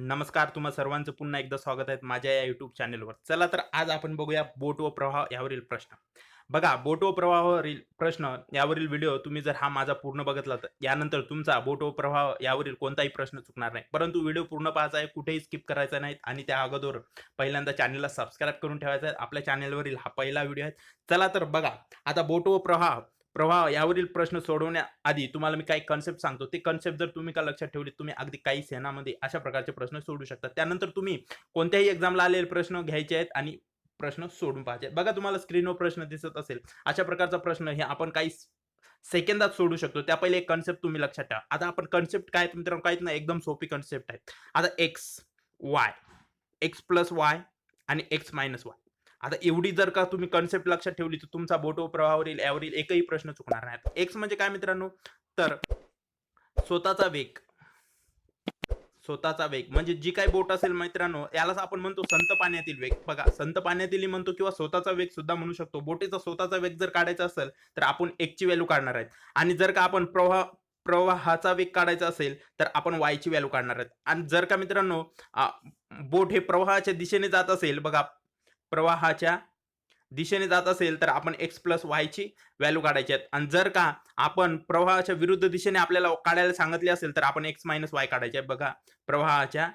नमस्कार तुम्हा सर्वांचं पुन्हा एकदा स्वागत आहे माझ्या या युट्यूब चॅनलवर चला तर आज आपण बघूया बोट व प्रवाह यावरील प्रश्न. बघा बोट व प्रवाहावरील प्रश्न यावरील व्हिडिओ तुम्ही जर हा माझा पूर्ण बघितला तर यानंतर तुमचा बोट व प्रवाह यावरील कोणताही प्रश्न चुकणार नाही. परंतु व्हिडिओ पूर्ण पाहायचा आहे कुठेही स्किप करायचा नाही आणि त्या अगोदर पहिल्यांदा चॅनलला सबस्क्राईब करून ठेवायचा आहे. आपल्या चॅनलवरील हा पहिला व्हिडिओ आहे. चला तर बघा आता बोट व प्रवाह प्रवाह यावरील प्रश्न सोडवण्याआधी तुम्हाला मी काही कन्सेप्ट सांगतो. ते कन्सेप्ट जर तुम्ही का लक्षात ठेवले तुम्ही अगदी काही सेनामध्ये अशा प्रकारचे प्रश्न सोडू शकता. त्यानंतर तुम्ही कोणत्याही एक्झामला आलेले प्रश्न घ्यायचे आहेत आणि प्रश्न सोडून पाहायचे बघा तुम्हाला स्क्रीनवर प्रश्न दिसत असेल. अशा प्रकारचा प्रश्न हे आपण काही सेकंदात सोडू शकतो. त्या पहिले एक कन्सेप्ट तुम्ही लक्षात ठेवा. आता आपण कन्सेप्ट काय मित्रांनो? काहीच नाही. एकदम सोपी कन्सेप्ट आहे. आता X Y X plus Y आणि एक्स मायनस वाय आता एवढी जर का तुम्ही कन्सेप्ट लक्षात ठेवली तर तुमचा बोटो प्रवाहावरील यावरील एकही प्रश्न चुकणार नाही. एक्स म्हणजे काय मित्रांनो? तर स्वतःचा वेग. स्वतःचा वेग. म्हणजे जी काही बोट असेल मित्रांनो यालाच आपण म्हणतो संत पाण्यातील वेग. बघा संत पाण्यातील म्हणतो किंवा स्वतःचा वेग सुद्धा म्हणू शकतो. बोटीचा स्वतःचा वेग जर काढायचा असेल तर आपण एकची व्हॅल्यू काढणार आहेत. आणि जर का आपण प्रवाह प्रवाहाचा वेग काढायचा असेल तर आपण वायची व्हॅल्यू काढणार आहेत. आणि जर का मित्रांनो बोट हे प्रवाहाच्या दिशेने जात असेल बघा प्रवाहाच्या दिशेने जात असेल तर आपण एक्स प्लस वायची व्हॅल्यू काढायची आहेत. आणि जर का आपण प्रवाहाच्या विरुद्ध दिशेने आपल्याला काढायला सांगितले असेल तर आपण एक्स मायनस वाय काढायचे बघा प्रवाहाच्या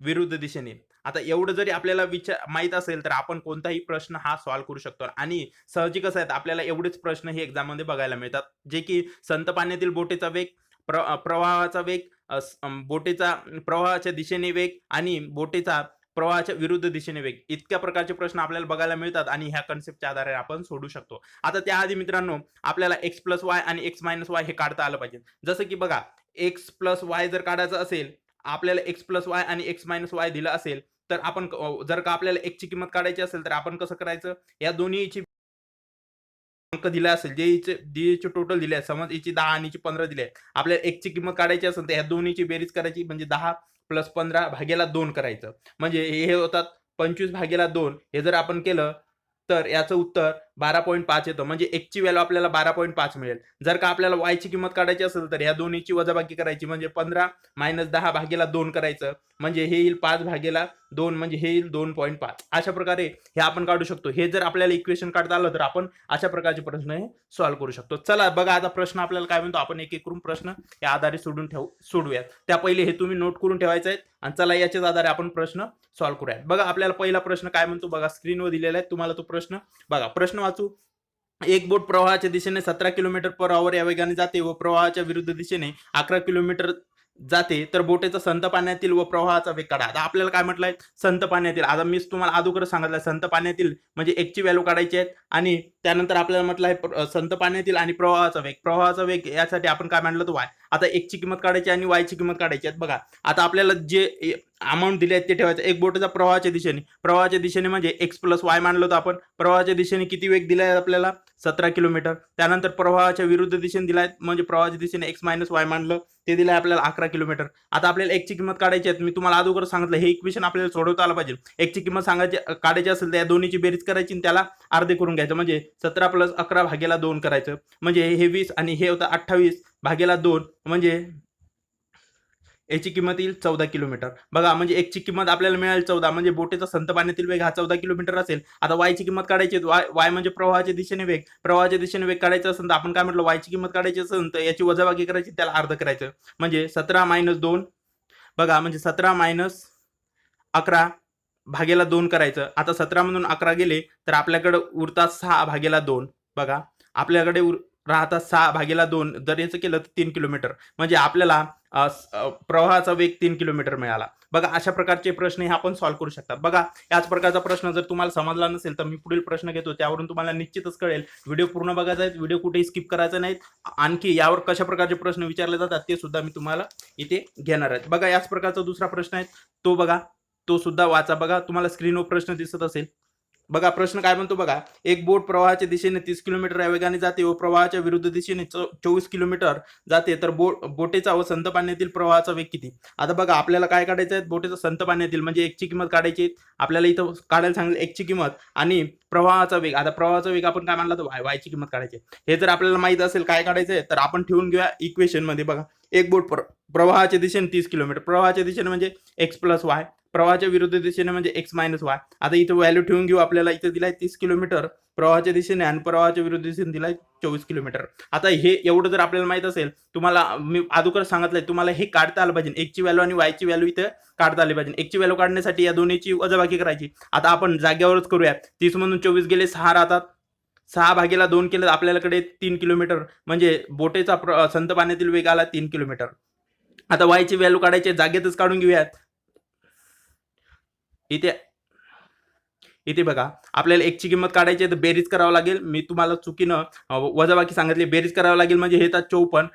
विरुद्ध दिशेने. आता एवढं जरी आपल्याला विचार माहीत असेल तर आपण कोणताही प्रश्न हा सॉल्व्ह करू शकतो. आणि साहजिकच आहेत आपल्याला एवढेच प्रश्न हे एक्झाममध्ये बघायला मिळतात. जे की संत पाण्यातील बोटेचा वेग प्र प्रवाहाचा वेग बोटेचा प्रवाहाच्या दिशेने वेग आणि बोटेचा प्रवाहाच्या विरुद्ध दिशेने वेग. इतक्या प्रकारचे प्रश्न आपल्याला बघायला मिळतात आणि ह्या कन्सेप्टच्या आधारे आपण सोडू शकतो. आता त्याआधी मित्रांनो आपल्याला एक्स प्लस वाय आणि एक्स मायनस वाय हे काढता आलं पाहिजे. जसं की बघा एक्स प्लस वाय जर काढायचं असेल आपल्याला एक्स प्लस वाय आणि एक्स मायनस वाय दिलं असेल तर आपण जर का आपल्याला एक्सची किंमत काढायची असेल तर आपण कसं करायचं? या दोन्हीची अंक दिला असेल जे हिचे जे टोटल दिले आहे समज याची दहा आणि पंधरा दिले आहे आपल्याला एकची किंमत काढायची असेल तर ह्या दोन्हीची बेरीज करायची म्हणजे दहा प्लस पंधरा भागेला दोन करायचं. म्हणजे हे होतात पंचवीस भागेला दोन. हे जर आपण केलं तर याचं उत्तर बारा पॉईंट पाच येतं. म्हणजे एकची व्हॅल्यू आपल्याला बारा पॉईंट पाच मिळेल. जर का आपल्याला वायची किंमत काढायची असेल तर ह्या दोन्हीची वजाबाकी करायची. म्हणजे पंधरा मायनस दहा भागेला दोन करायचं. म्हणजे हे येईल पाच भागेला दोन म्हणजे हे येईल दोन पॉईंट पाच. अशा प्रकारे हे आपण काढू शकतो. हे जर आपल्याला इक्वेशन काढता आलं तर आपण अशा प्रकारचे प्रश्न हे सॉल्व्ह करू शकतो. चला बघा आता प्रश्न आपल्याला काय म्हणतो? आपण एक एक करून प्रश्न या आधारे सोडून ठेवू सोडूयात. त्या पहिले हे तुम्ही नोट करून ठेवायचे आहेत. आणि चला याच्याच आधारे आपण प्रश्न सॉल्व्ह करूयात. बघा आपल्याला पहिला प्रश्न काय म्हणतो? बघा स्क्रीनवर दिलेला आहे. तुम्हाला तो प्रश्न. बघा प्रश्न वाचू. एक बोट प्रवाहाच्या दिशेने सतरा किलोमीटर पर आवर या वेगाने जाते व प्रवाहाच्या विरुद्ध दिशेने अकरा किलोमीटर जाते तर बोटेचा संत पाण्यातील व प्रवाहाचा वेग काढा. आता आपल्याला काय म्हटलंय? संत पाण्यातील. आता मीच तुम्हाला अगोदर सांगितलं संत पाण्यातील म्हणजे एकची व्हॅल्यू काढायची आहेत आणि त्यानंतर आपल्याला म्हटलं आहे संत पाण्यातील आणि प्रवाहाचा वेग. प्रवाहाचा वेग यासाठी आपण काय मांडलं तो वाय. आता एकची किंमत काढायची आणि वायची किंमत काढायची आहेत. बघा आता आपल्याला जे अमाऊंट दिले आहेत ते ठेवायचं. एक बोटेचा प्रवाहाच्या दिशेने. प्रवाहाच्या दिशेने म्हणजे एक्स प्लस वाय मानलं होतं आपण. प्रवाहाच्या दिशेने किती वेग दिला आहे आपल्याला? सतरा किलोमीटर. त्यानंतर प्रवाहाच्या विरुद्ध दिशेने दिलाय म्हणजे प्रवाहाच्या दिशेने एक्स मायनस वाय मांडलं ते दिलं आपल्याला अकरा किलोमीटर. आता आपल्याला एकची किंमत काढायची आहे मी तुम्हाला अगोदर सांगितलं हे इक्वेशन आपल्याला सोडवता आलं पाहिजे. एकची किंमत सांगायची काढायची असेल तर या दोन्हीची बेरीज करायची आणि त्याला अर्धे करून घ्यायचं. म्हणजे सतरा प्लस अकरा भागेला दोन करायचं. म्हणजे हे वीस आणि हे होतं अठ्ठावीस भागेला दोन. म्हणजे याची किंमत येईल चौदा किलोमीटर. बघा म्हणजे एकची किंमत आपल्याला मिळेल चौदा म्हणजे बोटेचा संत पाण्यातील वेग हा चौदा किलोमीटर असेल. आता वायची किंमत काढायची वाय वाय म्हणजे प्रवाहाच्या दिशेने वेग. प्रवाहाच्या दिशेने वेग काढायचा असेल तर आपण काय म्हटलं वायची किंमत काढायची असेल तर याची वजाबाकी करायची त्याला अर्ध करायचं. म्हणजे सतरा मायनस दोन बघा म्हणजे सतरा मायनस अकरा भागेला दोन करायचं. आता सतरामधून अकरा गेले तर आपल्याकडे उरतात सहा भागेला दोन. बघा आपल्याकडे उर राहतात सहा भागेला दोन. जर याचं केलं तर तीन किलोमीटर. म्हणजे आपल्याला प्रवाहाचा वेग तीन किलोमीटर मिळाला. बघा अशा प्रकारचे प्रश्न हे आपण सॉल्व्ह करू शकता. बघा याच प्रकारचा प्रश्न जर तुम्हाला समजला नसेल तर मी पुढील प्रश्न घेतो. त्यावरून तुम्हाला निश्चितच कळेल. व्हिडिओ पूर्ण बघायचा आहे व्हिडिओ कुठेही स्किप करायचा नाहीत. आणखी यावर कशा प्रकारचे प्रश्न विचारले जातात ते सुद्धा मी तुम्हाला इथे घेणार आहेत बघा याच प्रकारचा दुसरा प्रश्न आहे. तो बघा तो सुद्धा वाचा. बघा तुम्हाला स्क्रीनवर प्रश्न दिसत असेल. बघा प्रश्न काय म्हणतो बघा. एक बोट प्रवाहाच्या दिशेने तीस किलोमीटर या वेगाने जाते व प्रवाहाच्या विरुद्ध दिशेने चोवीस किलोमीटर जाते. तर बोट बोटेचा व संत पाण्यातील प्रवाहाचा वेग किती? आता बघा आपल्याला काय काढायचं आहे? बोटेचा संत पाण्यातील म्हणजे एकची किंमत काढायची. आपल्याला इथं काढायला सांगितलं एकची किंमत आणि प्रवाहाचा वेग. आता प्रवाहाचा वेग आपण काय म्हणला तर वाय वायची किंमत काढायची आहे. हे जर आपल्याला माहीत असेल काय काढायचं आहे तर आपण ठेवून घेऊया इक्वेशनमध्ये बघा. एक बोट प्र- प्रवाहाच्या दिशेने तीस किलोमीटर. प्रवाहाच्या दिशेने म्हणजे एक्स प्लस वाय प्रवाहाच्या विरुद्ध दिशेने म्हणजे एक्स मायनस वाय आता इथं व्हॅल्यू ठेवून घेऊ आपल्याला. इथं दिलाय तीस किलोमीटर प्रवाहाच्या दिशेने आणि प्रवाहाच्या विरुद्ध दिशेने दिलाय चोवीस किलोमीटर आता हे एवढं जर आपल्याला माहीत असेल तुम्हाला मी अगोदर सांगितलंय तुम्हाला हे काढता आलं पाहिजे. एकची व्हॅल्यू आणि वायची व्हॅल्यू इथं काढता आली पाहिजे. एकची व्हॅल्यू काढण्यासाठी या दोन्हीची वजाबाकी करायची. आता आपण जागेवरच करूया तीस मधून चोवीस गेले सहा राहतात. सहा भागेला दोन केलं आपल्याकडे तीन किलोमीटर म्हणजे बोटेचा प्र- संत पाण्यातील वेग आला तीन किलोमीटर आता वायची व्हॅल्यू काढायची जागेतच काढून घेऊयात. इथे इथे बघा आपल्याला एकची किंमत काढायची आहे तर बेरीज करावं लागेल. मी तुम्हाला चुकीनं वजाबाकी सांगितली. बेरीज करावं लागेल म्हणजे हे तर चौपन्न.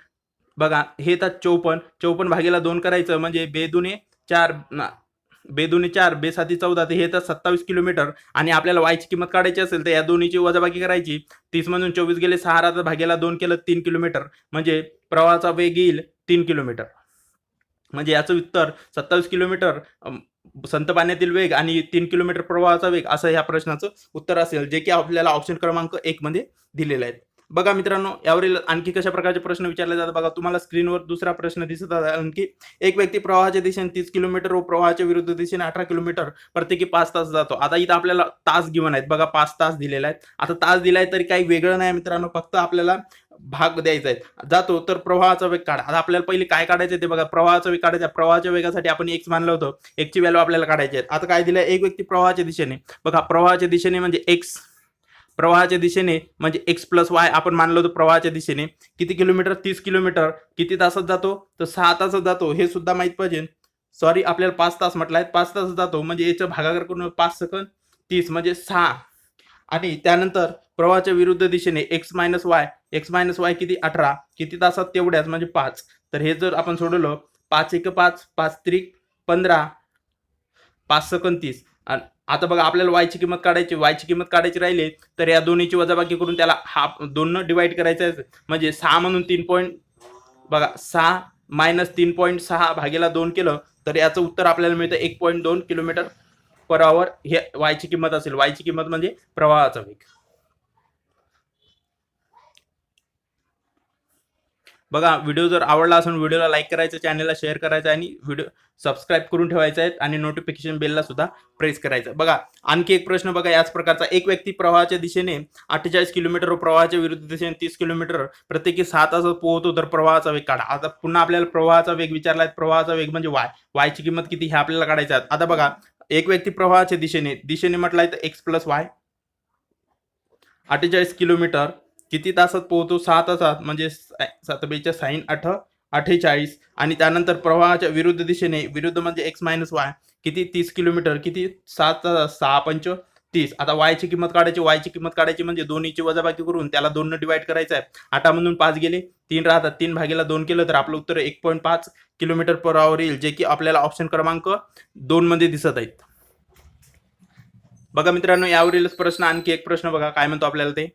बघा हे तर चौपन्न. चौपन्न भागेला दोन करायचं म्हणजे बेदुने चार बेदुने चार बेसाती चौदा तर हे तर सत्तावीस किलोमीटर. आणि आपल्याला वायची किंमत काढायची असेल तर या दोन्हीची वजाबाकी करायची. तीस म्हणून चोवीस गेले सहा राहतात भागेला दोन केलं तीन किलोमीटर. म्हणजे प्रवाहाचा वेग येईल तीन किलोमीटर. म्हणजे याचं उत्तर सत्तावीस किलोमीटर संत पाण्यातील वेग आणि तीन किलोमीटर प्रवाहाचा वेग असं ह्या प्रश्नाचं उत्तर असेल जे की आपल्याला ऑप्शन क्रमांक एक मध्ये दिलेले आहेत बघा मित्रांनो यावरील आणखी कशा प्रकारचे प्रश्न विचारले जातात बघा. तुम्हाला स्क्रीनवर दुसरा प्रश्न दिसत आहे आणखी एक व्यक्ती प्रवाहाच्या दिशेने तीस किलोमीटर व प्रवाहाच्या विरुद्ध दिशेने अठरा किलोमीटर प्रत्येकी पाच तास जातो. आता इथं आपल्याला तास गिवन आहेत. बघा पाच तास दिलेले आहेत. आता तास दिलाय तरी काही वेगळं नाही मित्रांनो. फक्त आपल्याला भाग द्यायचा आहे. जातो तर प्रवाहाचा वेग काढा. आता आपल्याला पहिले काय काढायचं आहे ते बघा. प्रवाहाचा वेग काढायचा आहे. प्रवाहाच्या वेगासाठी आपण एक्स मानलं होतं. एक्सची व्हॅल्यू आपल्याला काढायची आहे. आता काय दिलं एक व्यक्ती प्रवाहाच्या दिशेने. बघा प्रवाहाच्या दिशेने म्हणजे एक्स प्रवाहाच्या दिशेने म्हणजे एक्स प्लस वाय आपण मानलं होतं प्रवाहाच्या दिशेने. किती किलोमीटर? तीस किलोमीटर. किती तासात जातो? तर सहा तासात जातो. हे सुद्धा माहीत पाहिजे. सॉरी आपल्याला पाच तास म्हटलं आहे पाच तास जातो. म्हणजे याचं भागाकार करून पाच सेकंद तीस म्हणजे सहा. आणि त्यानंतर प्रवाहाच्या विरुद्ध दिशेने X minus Y X minus Y किती? अठरा. किती तासात? तेवढ्याच म्हणजे पाच. तर हे जर आपण सोडवलं पाच एक पाच पाच त्रिक पंधरा पाच सकोणतीस आणि आता बघा आपल्याला वायची किंमत काढायची वायची किंमत काढायची राहिली तर या दोन्हीची वजाबाकी करून त्याला हा दोन डिवाईड करायचं आहे. म्हणजे सहा म्हणून तीन पॉईंट बघा सहा मायनस तीन पॉईंट सहा भागेला दोन केलं तर याचं उत्तर आपल्याला मिळतं एक पॉईंट दोन किलोमीटर पर आवर हे वायची किंमत असेल. वायची किंमत म्हणजे प्रवाहाचा वेग. बघा व्हिडिओ जर आवडला असून व्हिडिओला लाईक करायचं चॅनलला शेअर करायचं आणि व्हिडिओ सबस्क्राईब करून ठेवायचं आहे आणि नोटिफिकेशन बेलला सुद्धा प्रेस करायचं. बघा आणखी एक प्रश्न बघा याच प्रकारचा. एक व्यक्ती प्रवाहाच्या दिशेने अठ्ठेचाळीस किलोमीटर व प्रवाहाच्या विरुद्ध दिशेने तीस किलोमीटर प्रत्येकी सहा तासात पोहतो तर प्रवाहाचा वेग काढा. आता पुन्हा आपल्याला प्रवाहाचा वेग विचारलाय प्रवाहाचा वेग म्हणजे वाय वायची किंमत किती हे आपल्याला काढायचं आहे. आता बघा एक व्यक्ती प्रवाहाच्या दिशेने दिशेने म्हटलाय तर एक्स प्लस वाय अठ्ठेचाळीस किलोमीटर किती तासात पोहोचतो सहा तासात म्हणजे सातबेच्या साईन अठ अठ्ठेचाळीस. आणि त्यानंतर प्रवाहाच्या विरुद्ध दिशेने विरुद्ध म्हणजे एक्स मायनस वाय किती? तीस किलोमीटर किती? सात सहा पंच. तीस. आता वायची किंमत काढायची वायची किंमत काढायची म्हणजे दोन्हीची वजाबाकी करून त्याला दोन डिवाइड करायचं आहे. आठामधून पाच गेले तीन राहतात तीन भागेला दोन केलं तर आपलं उत्तर एक पॉईंट पाच किलोमीटर पर आवर येईल जे की आपल्याला ऑप्शन क्रमांक दोन मध्ये दिसत आहेत. बघा मित्रांनो यावरीलच प्रश्न आणखी एक प्रश्न बघा काय म्हणतो आपल्याला ते?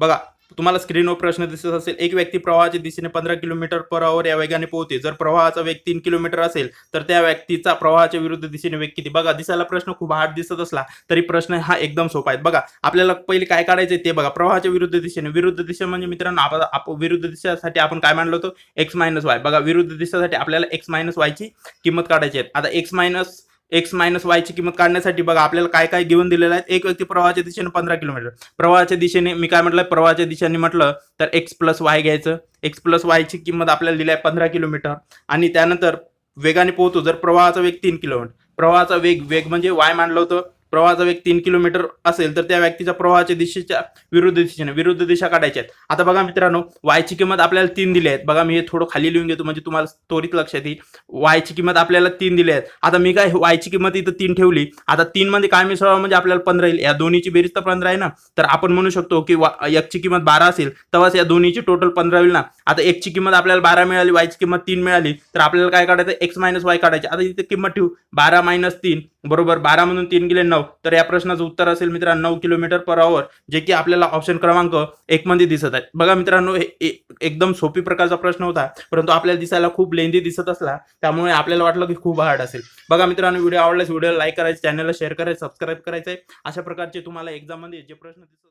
बघा तुम्हाला स्क्रीनवर प्रश्न दिसत असेल एक व्यक्ती प्रवाहाच्या दिशेने पंधरा किलोमीटर पर आवर या वेगाने पोहते जर प्रवाहाचा वेग तीन किलोमीटर असेल तर त्या व्यक्तीचा प्रवाहाच्या विरुद्ध दिशेने वेग किती? बघा दिसायला प्रश्न खूप हार्ड दिसत असला तरी प्रश्न हा एकदम सोपा आहे. बघा आपल्याला पहिले काय काढायचं ते बघा. प्रवाहाच्या विरुद्ध दिशेने. विरुद्ध दिशा म्हणजे मित्रांनो आपण आप- विरुद्ध दिशेसाठी आपण काय मानलं होतो? एक्स मायनस वाय बघा विरुद्ध दिशेसाठी आपल्याला एक्स मायनस वायची किंमत काढायची आहे. आता एक्स मायनस एक्स मायनस वायची किंमत काढण्यासाठी बघा आपल्याला काय काय घेऊन दिलेलं आहे एक व्यक्ती प्रवाहाच्या दिशेने पंधरा किलोमीटर. प्रवाहाच्या दिशेने मी काय म्हटलं? प्रवाहाच्या दिशेने म्हटलं तर एक्स प्लस वाय घ्यायचं. एक्स प्लस वायची किंमत आपल्याला दिली आहे पंधरा किलोमीटर. आणि त्यानंतर वेगाने पोहतो जर प्रवाहाचा वेग तीन किलोमीटर प्रवाहाचा वेग वेग म्हणजे वाय मांडलं होतं प्रवाहाचा वेग तीन किलोमीटर असेल तर त्या व्यक्तीच्या प्रवाहाच्या दिशेच्या विरुद्ध दिशेने विरुद्ध दिशा काढायच्या आहेत. आता बघा मित्रांनो वायची किंमत आपल्याला तीन दिली आहेत. बघा मी हे थोडं खाली लिहून घेतो म्हणजे तुम्हाला त्वरित लक्षात येईल. वायची किंमत आपल्याला तीन दिली आहेत. आता मी काय वायची किंमत इथं तीन ठेवली. आता तीन मध्ये काय मिसळा म्हणजे आपल्याला पंधरा येईल. या दोन्हीची बेरीज तर पंधरा आहे ना? तर आपण म्हणू शकतो की वा एकची किंमत बारा असेल तेव्हाच या दोन्हीची टोटल पंधरा होईल ना? आता एकची किंमत आपल्याला बारा मिळाली वायची किंमत तीन मिळाली तर आपल्याला काय काढायचं? एक्स मायनस वाय काढायची. आता इथे किंमत ठेवू. बारा मायनस तीन बरोबर बारा मधून तीन गेले नऊ. तर या प्रश्नाचं उत्तर असेल मित्रांनो नऊ किलोमीटर पर आवर जे की आपल्याला ऑप्शन क्रमांक एक मध्ये दिसत आहे बघा मित्रांनो हे ए- एकदम सोपी प्रकारचा प्रश्न होता परंतु आपल्याला दिसायला खूप लेंदी दिसत असला त्यामुळे आपल्याला वाटलं की खूप हार्ड असेल. बघा मित्रांनो व्हिडिओ आवडल्यास व्हिडिओ लाईक करायचं चॅनलला शेअर करायचं सबस्क्राईब करायचं आहे अशा प्रकारचे तुम्हाला एक्झाममध्ये जे प्रश्न दिसत